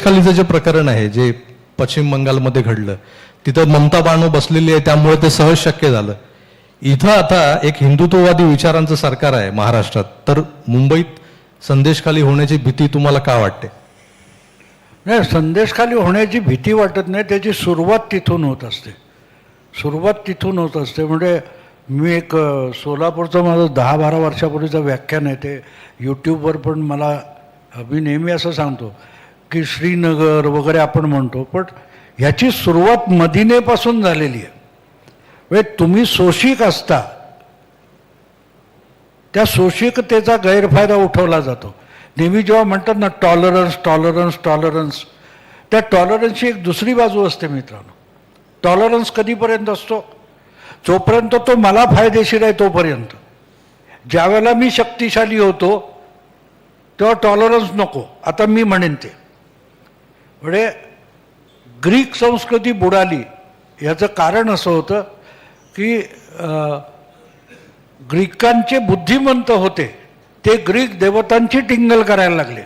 खालीचं जे प्रकरण आहे जे पश्चिम बंगालमध्ये घडलं तिथं ममता बानो बसलेली आहे त्यामुळे ते सहज शक्य झालं. इथं आता एक हिंदुत्ववादी विचारांचं सरकार आहे महाराष्ट्रात. तर मुंबईत संदेशखाली होण्याची भीती तुम्हाला का वाटते? नाही संदेशखाली होण्याची भीती वाटत नाही त्याची सुरुवात तिथून होत असते. सुरुवात तिथून होत असते. म्हणजे मी एक सोलापूरचं माझं दहा बारा वर्षापूर्वीचं व्याख्यान आहे ते यूट्यूबवर पण मला मी नेहमी असं सांगतो. की श्रीनगर वगैरे आपण म्हणतो पण ह्याची सुरुवात मदिनेपासून झालेली आहे. म्हणजे तुम्ही सोशिक असता त्या सोशिकतेचा गैरफायदा उठवला जातो. नेहमी जेव्हा म्हणतात ना टॉलरन्स टॉलरन्स टॉलरन्स त्या टॉलरन्सची एक दुसरी बाजू असते मित्रांनो. टॉलरन्स कधीपर्यंत असतो? जोपर्यंत तो मला फायदेशीर आहे तोपर्यंत. ज्यावेळेला मी शक्तिशाली होतो तेव्हा टॉलरन्स नको. आता मी म्हणेन ते. म्हणजे ग्रीक संस्कृती बुडाली. याचं कारण असं होतं की ग्रीकांचे बुद्धिमंत होते. ते ग्रीक देवतांची टिंगल करायला लागले.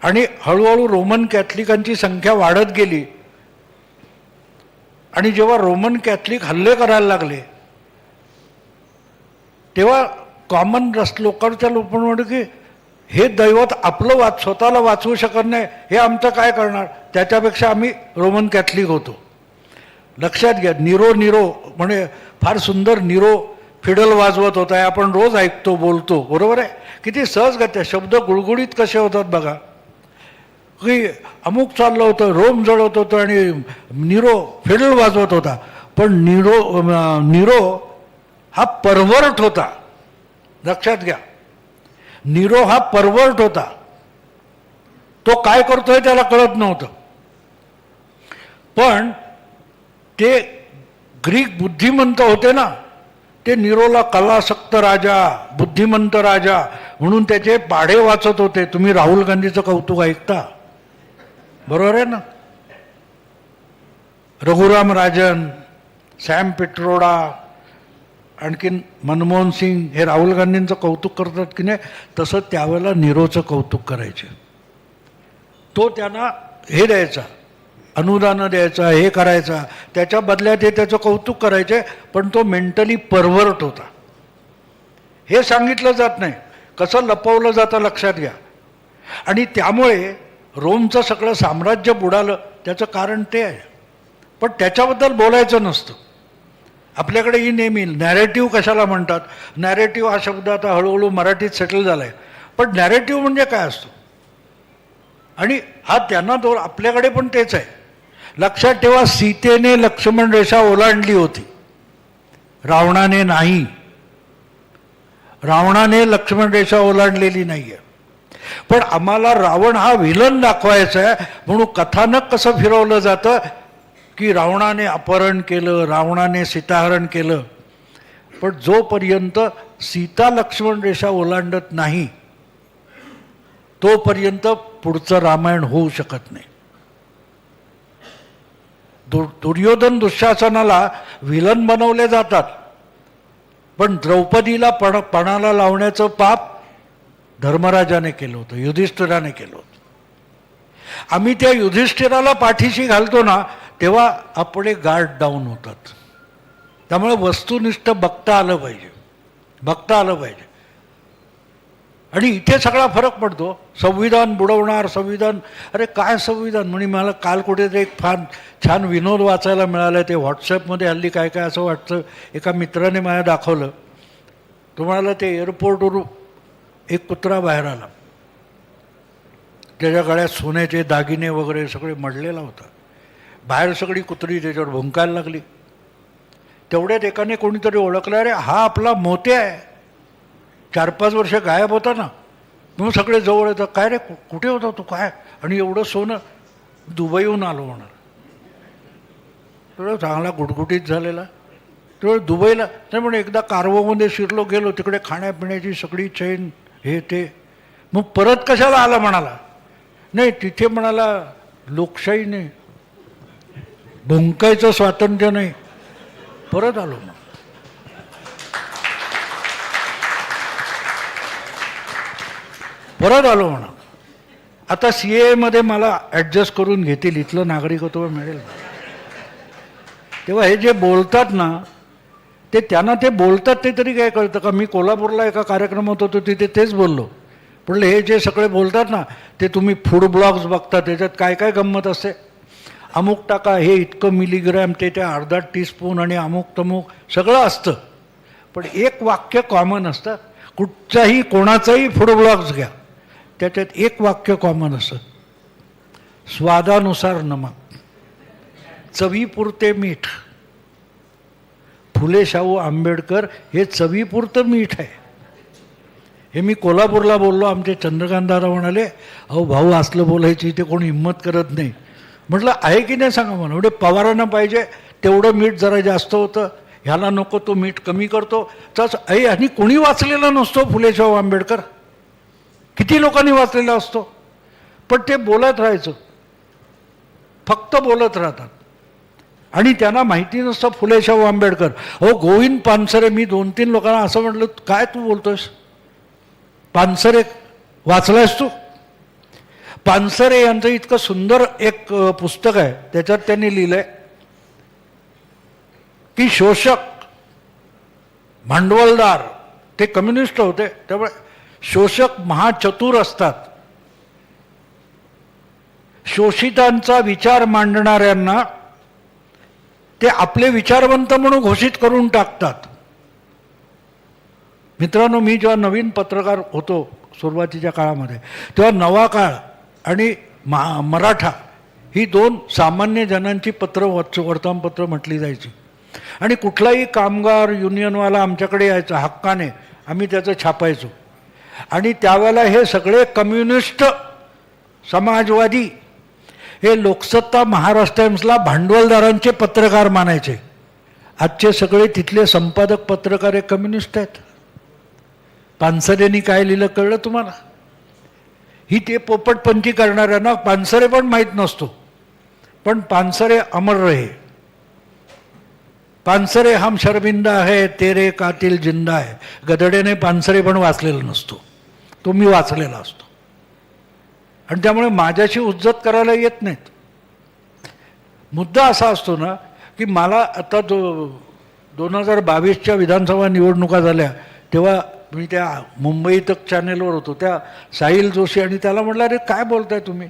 आणि हळूहळू रोमन कॅथलिकांची संख्या वाढत गेली. आणि जेव्हा रोमन कॅथलिक हल्ले करायला लागले तेव्हा कॉमन रस लोकांच्या लोक म्हणतो की हे दैवत आपलं वाच स्वतःला वाचवू शकत नाही हे आमचं काय करणार? त्याच्यापेक्षा आम्ही रोमन कॅथलिक होतो. लक्षात घ्या निरो निरो म्हणजे फार सुंदर निरो फिडल वाजवत होता आहे आपण रोज ऐकतो बोलतो बरोबर आहे? किती सहज गत्या शब्द गुळगुळीत कसे होतात बघा. की अमुक चाललं होतं रोम जळवत होतं आणि निरो फिडल वाजवत होता. पण निरो निरो हा परवर्ट होता. लक्षात घ्या. निरो हा परवर्ट होता. तो काय करतोय त्याला कळत नव्हतं. पण ते ग्रीक बुद्धिमंत होते ना ते निरोला कलासक्त राजा बुद्धिमंत राजा म्हणून त्याचे पाढे वाचत होते. तुम्ही राहुल गांधीचं कौतुक ऐकता? बरोबर आहे ना? रघुराम राजन सॅम पिट्रोडा आणखीन मनमोहन सिंग हे राहुल गांधींचं कौतुक करतात की नाही तसं त्यावेळेला निरोचं कौतुक करायचे. तो त्यांना हे द्यायचा अनुदानं द्यायचा हे करायचा त्याच्या बदल्यात हे त्याचं कौतुक करायचे पण तो मेंटली परवर्ट होता. हे सांगितलं जात नाही कसं लपवलं जातं लक्षात घ्या. आणि त्यामुळे रोमचं सगळं साम्राज्य बुडालं त्याचं कारण ते आहे. पण त्याच्याबद्दल बोलायचं नसतं. आपल्याकडे ही नेहमी नॅरेटिव्ह कशाला म्हणतात? नॅरेटिव्ह हा शब्द आता हळूहळू मराठीत सेटल झाला आहे पण नॅरेटिव्ह म्हणजे काय असतो? आणि हा त्यांना दोन आपल्याकडे पण तेच आहे. लक्षात ठेवा सीतेने लक्ष्मण रेषा ओलांडली होती. रावणाने नाही. रावणाने लक्ष्मण रेषा ओलांडलेली नाही आहे पण आम्हाला रावण हा विलन दाखवायचा आहे म्हणून कथानक कसं फिरवलं जातं की रावणाने अपहरण केलं रावणाने सीताहरण केलं. पण जोपर्यंत सीता लक्ष्मण रेषा ओलांडत नाही तोपर्यंत पुढचं रामायण होऊ शकत नाही. दु दुर्योधन दुःशासनाला विलन बनवले जातात. पण द्रौपदीला पण पणाला लावण्याचं पाप धर्मराजाने केलं होतं युधिष्ठिराने केलं होतं. आम्ही त्या युधिष्ठिराला पाठीशी घालतो ना तेव्हा आपले गार्ड डाऊन होतात. त्यामुळे वस्तुनिष्ठ बघता आलं पाहिजे. बघता आलं पाहिजे. आणि इथे सगळा फरक पडतो. संविधान बुडवणार संविधान अरे काय संविधान? म्हणजे मला काल कुठेतरी एक फार छान विनोद वाचायला मिळाला ते व्हॉट्सॲपमध्ये हल्ली काय काय असं वाटतं? एका मित्राने मला दाखवलं. तुम्हाला ते एअरपोर्टवरून एक कुत्रा बाहेर आला. त्याच्या गळ्यात सोन्याचे दागिने वगैरे सगळे मडलेला होता. बाहेर सगळी कुत्री त्याच्यावर भुंकायला लागली. तेवढ्यात एकाने कोणीतरी ओळखलं अरे हा आपला मोते आहे. चार पाच वर्ष गायब होता ना. मग सगळे जवळ येतं काय रे कु- कुठे होता तू? काय? आणि एवढं सोनं दुबईहून आलो होणार. तेवढं चांगला गुटगुटीत झालेला. तेवढं दुबईला नाही म्हणे एकदा कारवोमध्ये शिरलो गेलो. तिकडे खाण्यापिण्याची सगळी चैन हे ते. मग परत कशाला आला म्हणाला? नाही तिथे म्हणाला लोकशाही नाही भुंकायचं स्वातंत्र्य नाही. परत आलो मग. परत आलो म्हणा. आता सी एमध्ये मला ॲडजस्ट करून घेतील इथलं नागरिकत्व मिळेल तेव्हा हे जे बोलतात ना ते त्यांना ते बोलतात ते तरी काय कळतं का? मी कोल्हापूरला एका कार्यक्रमात होतो तिथे तेच बोललो. पण हे जे सगळे बोलतात ना ते तुम्ही फूड ब्लॉग्स बघता त्याच्यात काय काय गंमत असते? अमुक टाका हे इतकं मिलीग्रॅम ते त्या अर्धा टीस्पून आणि अमुक तमुक सगळं असतं. पण एक वाक्य कॉमन असतं. कुठचाही कोणाचाही फूड ब्लॉग्स घ्या. त्याच्यात एक वाक्य कॉमन असतं. स्वादानुसार नमक चवीपुरते मीठ. फुले शाहू आंबेडकर हे चवीपुरतं मीठ आहे. हे मी कोल्हापूरला बोललो आमचे चंद्रकांत दादा म्हणाले अहो भाऊ असलं बोलायची इथे कोणी हिंमत करत नाही. म्हटलं आहे की नाही सांगा मला एवढे पवारांना पाहिजे तेवढं मीठ जरा जास्त होतं. ह्याला नको तो मीठ कमी करतो. तसं आई आणि कोणी वाचलेला नसतो फुलेशाहू आंबेडकर? किती लोकांनी वाचलेला असतो? पण ते बोलत राहायचं. फक्त बोलत राहतात. आणि त्यांना माहिती नसतं फुलेशाहू आंबेडकर. अहो गोविंद पानसरे मी दोन तीन लोकांना असं म्हटलं काय तू बोलतोयस? पानसरे वाचलायस तू? पानसरे यांचं इतकं सुंदर एक पुस्तक आहे. त्याच्यात त्यांनी लिहिलंय की शोषक भांडवलदार ते कम्युनिस्ट होते. त्यामुळे शोषक महाचतुर असतात. शोषितांचा विचार मांडणाऱ्यांना ते आपले विचारवंत म्हणून घोषित करून टाकतात. मित्रांनो मी जेव्हा नवीन पत्रकार होतो सुरुवातीच्या काळामध्ये तेव्हा नवा काळ आणि मा मराठा ही दोन सामान्य जणांची पत्र वाच वर्तमानपत्र म्हटली जायची. आणि कुठलाही कामगार युनियनवाला आमच्याकडे यायचा हक्काने आम्ही त्याचं छापायचो. आणि त्यावेळेला हे सगळे कम्युनिस्ट समाजवादी हे लोकसत्ता महाराष्ट्र टाइम्सला भांडवलदारांचे पत्रकार मानायचे. आजचे सगळे तिथले संपादक पत्रकार हे कम्युनिस्ट आहेत. पानसरेंनी काय लिहिलं कळलं तुम्हाला? ही ते पोपटपंथी करणाऱ्यांना पानसरे पण माहीत नसतो. पण पानसरे अमर रहे. पानसरे हम शर्मिंदा आहे तेरे कातिल जिंदा आहे गदडेने पानसरे पण वाचलेला नसतो. तो मी वाचलेला असतो. आणि त्यामुळे माझ्याशी उज्जत करायला येत नाहीत. मुद्दा असा असतो ना की मला आता दो दोन हजार बावीसच्या विधानसभा निवडणुका झाल्या तेव्हा मी त्या मुंबई तक चॅनेलवर होतो. त्या साहिल जोशी आणि त्याला म्हटलं अरे काय बोलताय तुम्ही?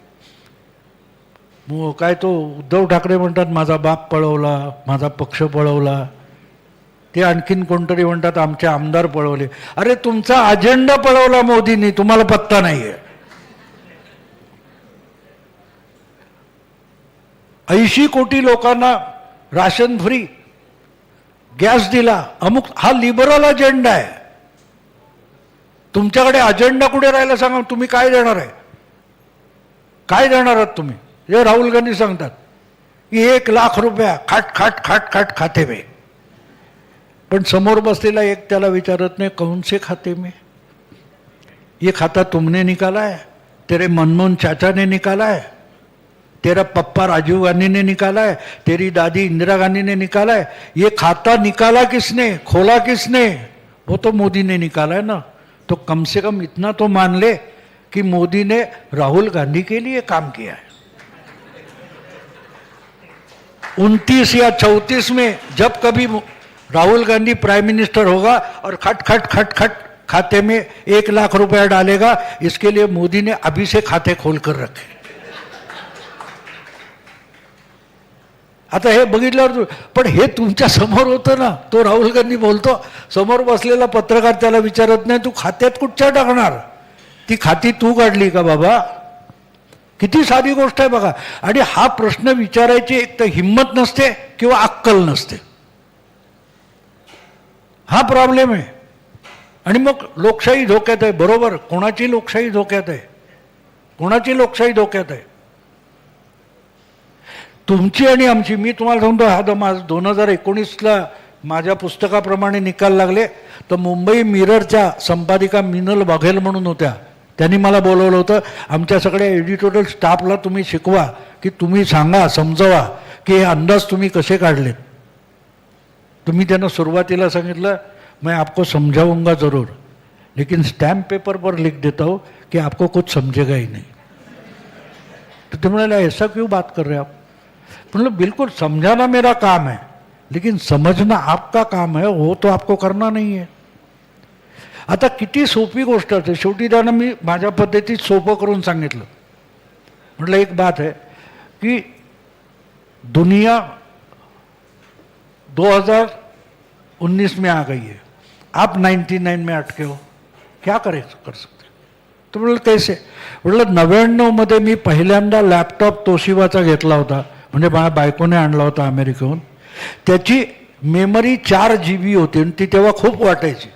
मग काय तो उद्धव ठाकरे म्हणतात माझा बाप पळवला माझा पक्ष पळवला. ते आणखीन कोणतरी म्हणतात आमचे आमदार पळवले. अरे तुमचा अजेंडा पळवला मोदींनी तुम्हाला पत्ता नाहीये. ऐंशी कोटी लोकांना राशन फ्री गॅस दिला. अमुक हा लिबरल अजेंडा आहे. तुमच्याकडे अजेंडा कुठे राहिला सांगा तुम्ही काय देणार आहे? काय देणार आहात तुम्ही? हे राहुल गांधी सांगतात की एक लाख रुपया खाट खाट खाट खाट खाते मी. पण समोर बसलेला एक त्याला विचारत नाही कौन से खाते में? ये खाता तुमने निकाला है तेरे मनमोहन चाचा ने निकाला है तेरा पप्पा राजीव गांधी ने निकाला है तेरी दादी इंदिरा गांधी ने निकाला है। ये खाता निकाला किसने खोला किसने? वो तो मोदी ने निकाला है ना। तो कम से कम इतना तो मान ले कि मोदी ने राहुल गांधी के लिए काम किया है। उनतीस या चौतीस में जब कभी राहुल गांधी प्राइम मिनिस्टर होगा और खट खट खट खट खाते में एक लाख रुपया डालेगा, इसके लिए मोदी ने अभी से खाते खोल कर रखे आता हे बघितल्यावर तू- पण हे तुमच्यासमोर होतं ना. तो राहुल गांधी बोलतो समोर बसलेला पत्रकार त्याला विचारत नाही तू खात्यात कुठच्या टाकणार? ती खाती तू काढली का बाबा? किती साधी गोष्ट आहे बघा. आणि हा प्रश्न विचारायची एक तर हिंमत नसते किंवा अक्कल नसते. हा प्रॉब्लेम आहे. आणि मग लोकशाही धोक्यात आहे. बरोबर कोणाची लोकशाही धोक्यात आहे? कोणाची लोकशाही धोक्यात आहे? तुमची आणि आमची. मी तुम्हाला सांगतो हा तर माझ दोन हजार एकोणीसला माझ्या पुस्तकाप्रमाणे निकाल लागले. तर मुंबई मिररच्या संपादिका मिनल बघेल म्हणून होत्या. त्यांनी मला बोलवलं होतं आमच्या सगळ्या एडिटोरियल स्टाफला तुम्ही शिकवा की तुम्ही सांगा समजवा की हे अंदाज तुम्ही कसे काढलेत? तुम्ही त्यांना सुरुवातीला सांगितलं मैं आपको समजाऊंगा ज़रूर लेकिन स्टॅम्प पेपर पर लिख देता हूँ कि आपको कुछ समझेगा ही नहीं. तो म्हणाले ऐसा क्यों बात कर रहे आप? मतलब बिल्कुल समझाना मेरा काम है लेकिन समझना आपका काम है वो तो आपको करना नहीं है। आता किती सोपी गोष्ट असते शेवटी त्यांना मी माझ्या पद्धतीत सोपं करून सांगितलं. म्हटलं एक बात है की दुनिया 2019 में आ गई है। आप 99 में अटके हो क्या करे कर सकते? तो म्हटलं कैसे? म्हटलं नव्याण्णवमध्ये मी पहिल्यांदा लॅपटॉप तोशिबाचा घेतला होता. म्हणजे माझ्या बायकोने आणला होता अमेरिकेहून. त्याची मेमरी चार जी बी होती आणि ती तेव्हा खूप वाटायची.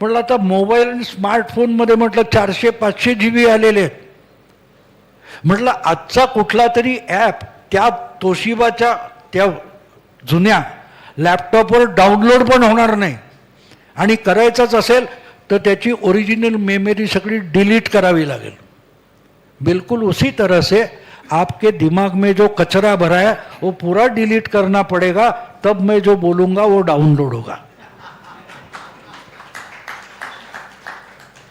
म्हटलं आता मोबाईल आणि स्मार्टफोनमध्ये म्हटलं चारशे पाचशे जी बी आलेले आहेत. म्हटलं आजचा कुठला तरी ॲप त्या तोशिबाच्या त्या जुन्या लॅपटॉपवर डाउनलोड पण होणार नाही. आणि करायचंच असेल तर त्याची ओरिजिनल मेमरी सगळी डिलीट करावी लागेल. बिलकुल उसी तरह से आपके दिमाग में जो कचरा भरा है वो पूरा डिलीट करना पड़ेगा तब मैं जो बोलूँगा वो डाउनलोड होगा।